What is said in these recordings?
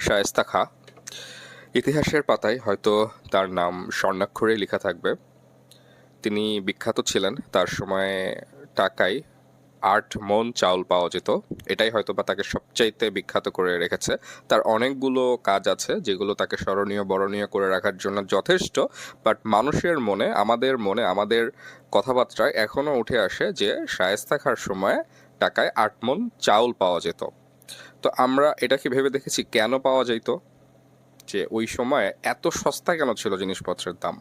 শায়েস্তা খা। ইতিহাসের পাতায় হয়তো তার নাম স্বর্ণাক্ষরে লেখা থাকবে। তিনি বিখ্যাত ছিলেন। তার সময়ে টাকায় আট মন চাউল পাওয়া যেত। এটাই হয়তো বা তাকে সবচাইতে বিখ্যাত করে রেখেছে। তার অনেকগুলো কাজ আছে যেগুলো তাকে স্মরণীয়, বরণীয় করে রাখার জন্য যথেষ্ট। বাট মানুষের মনে, আমাদের মনে, আমাদের কথাবার্তায় এখনও উঠে আসে যে, শায়েস্তা খার সময় টাকায় আট মন চাউল পাওয়া যেত। তো আমরা এটাকে ভেবে দেখেছি কেন পাওয়া যেত যে ওই সময় এত সস্তা কেন ছিল জিনিসপত্রের দাম?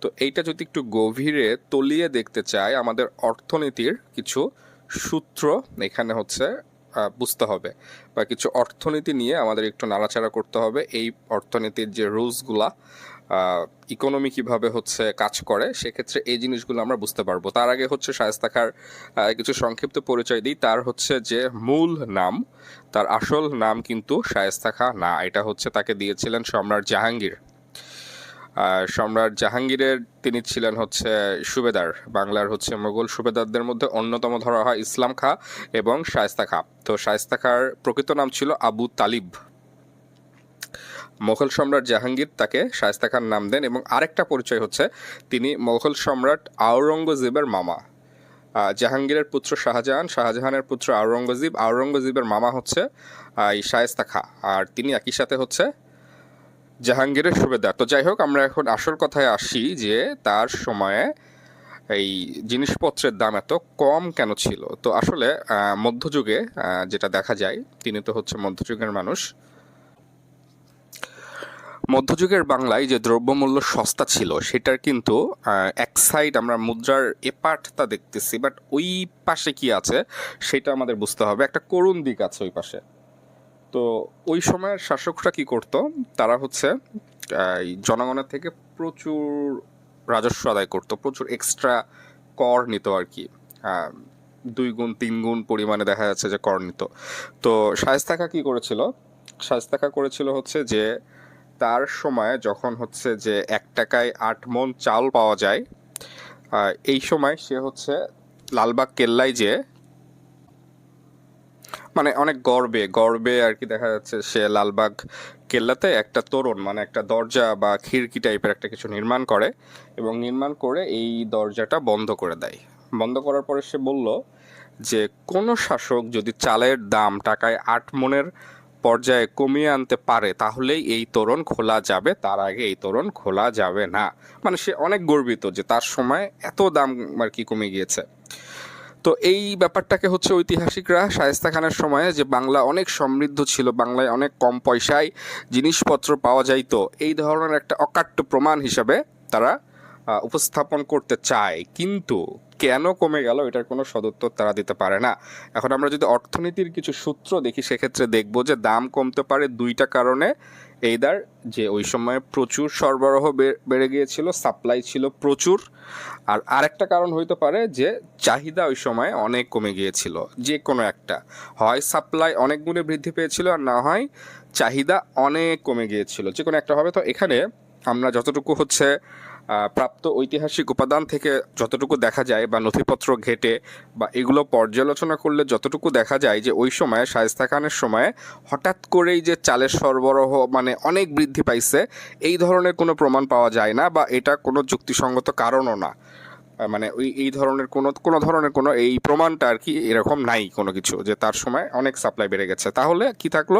তো এইটা যদি একটু গভীরে তলিয়ে দেখতে চাই, আমাদের অর্থনীতির কিছু সূত্র, এখানে হচ্ছে বুঝতে হবে বা কিছু অর্থনীতি নিয়ে আমাদের একটু নাড়াচাড়া করতে হবে। এই অর্থনীতির যে রুলসগুলা ইকোনমি কীভাবে হচ্ছে কাজ করে, সেক্ষেত্রে এই জিনিসগুলো আমরা বুঝতে পারব। তার আগে হচ্ছে শায়েস্তা খার কিছু সংক্ষিপ্ত পরিচয় দিই। তার হচ্ছে যে মূল নাম, তার আসল নাম কিন্তু শায়েস্তা খা না। এটা হচ্ছে তাকে দিয়েছিলেন সম্রাট জাহাঙ্গীর। আর সম্রাট জাহাঙ্গীরের তিনি ছিলেন হচ্ছে সুবেদার। বাংলার হচ্ছে মোগল সুবেদারদের মধ্যে অন্যতম ধরা হয় ইসলাম খা এবং শায়েস্তা খা। তো শায়েস্তা খার প্রকৃত নাম ছিল আবু তালিব। মোগল সম্রাট জাহাঙ্গীর তাকে শায়েস্তা খান নাম দেন এবং আরেকটা পরিচয় হচ্ছে, তিনি মোগল সম্রাট আওরঙ্গজেবের মামা। জাহাঙ্গীরের পুত্র শাহজাহান, শাহজাহানের পুত্র আওরঙ্গজেব। আওরঙ্গজেবের মামা হচ্ছে এই শায়েস্তা খা। আর তিনি একই সাথে হচ্ছে জাহাঙ্গীরের সুবেদার তো যাই হোক, আমরা এখন আসল কথায় আসি যে তার সময়ে এই জিনিসপত্রের দাম এত কম কেন ছিল? তো আসলে মধ্যযুগে যেটা দেখা যায়, তিনি তো হচ্ছে মধ্যযুগের মানুষ। মধ্যযুগের বাংলায় যে দ্রব্যমূল্য সস্তা ছিল, সেটার কিন্তু এক সাইড আমরা মুদ্রার এপার্টটা দেখতেছি বাট ওই পাশে কি আছে, সেটা আমাদের বুঝতে হবে। একটা করুণ দিক আছে ওই পাশে। তো ওই সময়ের শাসকরা কি করত? তারা হচ্ছে জনগণের থেকে প্রচুর রাজস্ব আদায় করতো, প্রচুর এক্সট্রা কর নিত আর কি। দুই গুণ, তিন গুণ পরিমাণে দেখা যাচ্ছে যে কর নিত। তো শায়েস্তাকা কি করেছিল? শায়েস্তাকা করেছিল হচ্ছে যে, তার সময় যখন হচ্ছে যে এক টাকায় আট মন চাল পাওয়া যায় এই সময় সে হচ্ছে লালবাগ কেল্লায় যে মানে অনেক গর্বে গর্বে আর কি দেখা যাচ্ছে সে লালবাগ কেল্লাতে একটা তোরণ মানে একটা দরজা বা খিড়কি টাইপের একটা কিছু নির্মাণ করে এবং নির্মাণ করে এই দরজাটা বন্ধ করে দেয়। বন্ধ করার পরে সে বলল যে, কোনো শাসক যদি চালের দাম টাকায় আট মনের পর্যায়ে কমিয়ে আনতে পারে, তাহলেই এই তোরণ খোলা যাবে। তার আগে এই তোরণ খোলা যাবে না। মানে সে অনেক গর্বিত যে তার সময় এত দাম আর কি কমে গিয়েছে। তো এই ব্যাপারটাকে হচ্ছে ঐতিহাসিকরা শায়েস্তা খানের সময়ে যে বাংলা অনেক সমৃদ্ধ ছিল, বাংলায় অনেক কম পয়সায় জিনিসপত্র পাওয়া যাইতো, এই ধরনের একটা অকাট্য প্রমাণ হিসাবে তারা উপস্থাপন করতে চায়। কিন্তু কেন কমে গেল এটার কোনো সদুত্তর তারা দিতে পারে না। এখন আমরা যদি অর্থনীতির কিছু সূত্র দেখি, সেক্ষেত্রে দেখব যে দাম কমতে পারে দুইটা কারণে। এইদার যে ওই সময়ে প্রচুর সরবরাহ বেড়ে গিয়েছিল সাপ্লাই ছিল প্রচুর। আর আরেকটা কারণ হইতে পারে যে চাহিদা ওই সময় অনেক কমে গিয়েছিল, যে কোনো একটা। হয় সাপ্লাই অনেক গুণে বৃদ্ধি পেয়েছিল আর না হয় চাহিদা অনেক কমে গিয়েছিল। যে কোনো একটা হবে। তো এখানে আমরা যতটুকু হচ্ছে প্রাপ্ত ঐতিহাসিক উপাদান থেকে যতটুকু দেখা যায় বা নথিপত্র ঘেটে বা এগুলো পর্যালোচনা করলে যতটুকু দেখা যায় যে ওই সময় শায়েস্তা খানের সময়ে হঠাৎ করেই যে চালের সরবরাহ মানে অনেক বৃদ্ধি পাইছে, এই ধরনের কোনো প্রমাণ পাওয়া যায় না বা এটা কোনো যুক্তিসঙ্গত কারণও না। মানে ওই, এই ধরনের কোনো কোনো ধরনের কোনো এই প্রমাণটা আর কি এরকম নাই কোনো কিছু যে তার সময় অনেক সাপ্লাই বেড়ে গেছে। তাহলে কি থাকল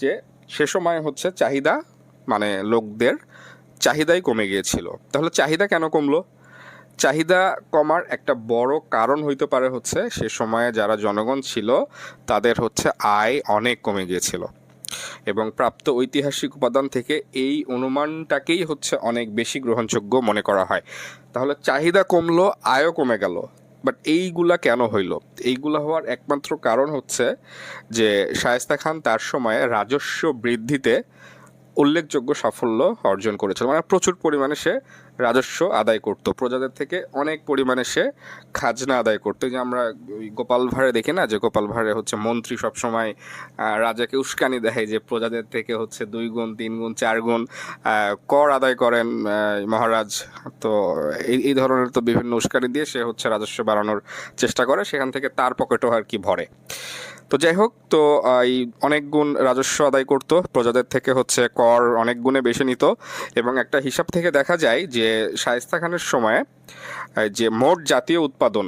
যে সে সময় হচ্ছে চাহিদা মানে লোকদের চাহিদাই কমে গিয়েছিল। তাহলে চাহিদা কেন কমলো? চাহিদা কমার একটা বড় কারণ হইতে পারে হচ্ছে, সে সময়ে যারা জনগণ ছিল, তাদের হচ্ছে আয় অনেক কমে গিয়েছিল। এবং প্রাপ্ত ঐতিহাসিক উপাদান থেকে এই অনুমানটাকেই হচ্ছে অনেক বেশি গ্রহণযোগ্য মনে করা হয়। তাহলে চাহিদা কমলো, আয়ও কমে গেল। বাট এইগুলা কেন হইল? এইগুলা হওয়ার একমাত্র কারণ হচ্ছে যে শায়েস্তা খান তার সময়ে রাজস্ব বৃদ্ধিতে উল্লেখযোগ্য সাফল্য অর্জন করেছিল। মানে প্রচুর পরিমাণে সে রাজস্ব আদায় করত। প্রজাদের থেকে অনেক পরিমাণে সে খাজনা আদায় করতো। যে আমরা গোপাল ভাঁড়ে দেখি না? যে গোপাল ভাঁড়ে হচ্ছে মন্ত্রী সবসময় রাজাকে উস্কানি দেয় যে প্রজাদের থেকে হচ্ছে দুই গুণ, তিন গুণ, চার গুণ কর আদায় করেন মহারাজ। তো এই এই ধরনের তো বিভিন্ন উস্কানি দিয়ে সে হচ্ছে রাজস্ব বাড়ানোর চেষ্টা করে। সেখান থেকে তার পকেটও আর কি ভরে। তো যাই হোক, তো এই অনেক গুণ রাজস্ব আদায় করতো। প্রজাদের থেকে হচ্ছে কর অনেক গুণে বেশি নিত। এবং একটা হিসাব থেকে দেখা যায় যে, শায়েস্তা খানের সময় যে মোট জাতীয় উৎপাদন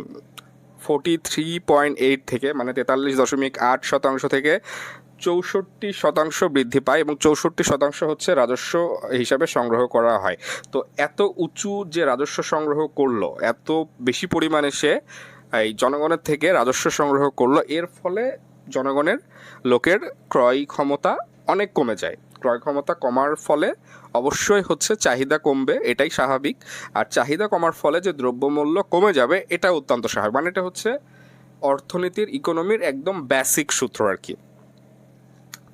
ফোর্টি থ্রি পয়েন্ট এইট থেকে মানে তেতাল্লিশ দশমিক আট শতাংশ থেকে চৌষট্টি শতাংশ বৃদ্ধি পায় এবং চৌষট্টি শতাংশ হচ্ছে রাজস্ব হিসাবে সংগ্রহ করা হয়। তো এত উঁচু যে রাজস্ব সংগ্রহ করল, এত বেশি পরিমাণে সে এই জনগণের থেকে রাজস্ব সংগ্রহ করল। এর ফলে জনগণের লোকের ক্রয় ক্ষমতা অনেক কমে যায়। ক্রয় ক্ষমতা কমার ফলে অবশ্যই হচ্ছে চাহিদা কমবে, এটাই স্বাভাবিক। আর চাহিদা কমার ফলে যে দ্রব্যমূল্য কমে যাবে এটা অত্যন্ত স্বাভাবিক। মানে এটা হচ্ছে অর্থনীতির, ইকোনমির একদম বেসিক সূত্র আর কি।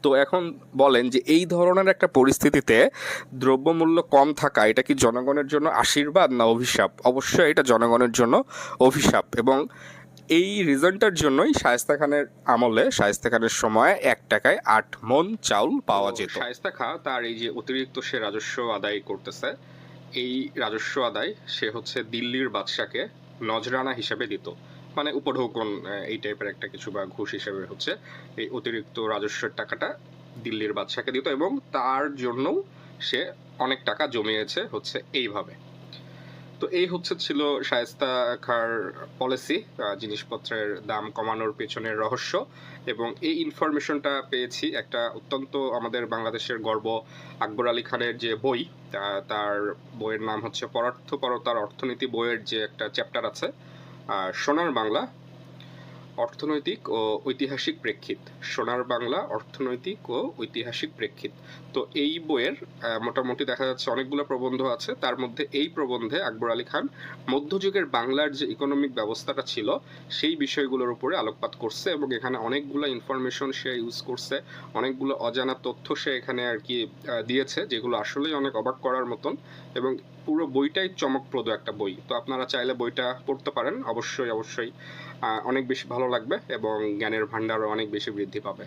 তো এখন বলেন যে এই ধরনের একটা পরিস্থিতিতে দ্রব্যমূল্য কম থাকা এটা কি জনগণের জন্য আশীর্বাদ না অভিশাপ? অবশ্যই এটা জনগণের জন্য অভিশাপ এবং এই রিজনটার জন্যই শায়েস্তা খানের আমলে শায়েস্তা খানের সময় এক টাকায় আট মন চাউল পাওয়া যেত। শায়েস্তা খা তার এই যে অতিরিক্ত সে রাজস্ব আদায় করতেছে এই রাজস্ব আদায় সে হচ্ছে দিল্লির বাদশাকে নজরানা হিসেবে দিত। মানে উপঢৌকন এই টাইপের একটা কিছু বা ঘুষ হিসেবে হচ্ছে এই অতিরিক্ত রাজস্বের টাকাটা দিল্লির বাদশাকে দিত এবং তার জন্যও সে অনেক টাকা জমিয়েছে হচ্ছে এইভাবে। তো এই হচ্ছে ছিল শায়েস্তা খার পলিসি জিনিসপত্রের দাম কমানোর পেছনের রহস্য এবং এই ইনফরমেশনটা পেয়েছি একটা অত্যন্ত আমাদের বাংলাদেশের গর্ব। আকবর আলী খানের যে বই তার বইয়ের নাম হচ্ছে পরার্থপরতার অর্থনীতি বইয়ের যে একটা চ্যাপ্টার আছে সোনার বাংলা অর্থনৈতিক ও ঐতিহাসিক প্রেক্ষিত। সোনার বাংলা অর্থনৈতিক ও ঐতিহাসিক প্রেক্ষিত। তো এই বইয়ের মোটামুটি দেখা যাচ্ছে অনেকগুলো প্রবন্ধ আছে। তার মধ্যে এই প্রবন্ধে আকবর আলী খান মধ্যযুগের বাংলার যে ইকোনমিক ব্যবস্থাটা ছিল, সেই বিষয়গুলোর উপরে আলোকপাত করছে এবং এখানে অনেকগুলো ইনফরমেশন সে ইউজ করছে। অনেকগুলো অজানা তথ্য সে এখানে আর কি দিয়েছে, যেগুলো আসলেই অনেক অবাক করার মতন। এবং পুরো বইটাই চমকপ্রদ একটা বই। তো আপনারা চাইলে বইটা পড়তে পারেন। অবশ্যই অবশ্যই। অনেক বেশি ভালো লাগবে এবং জ্ঞানের ভাণ্ডারও অনেক বেশি বৃদ্ধি পাবে।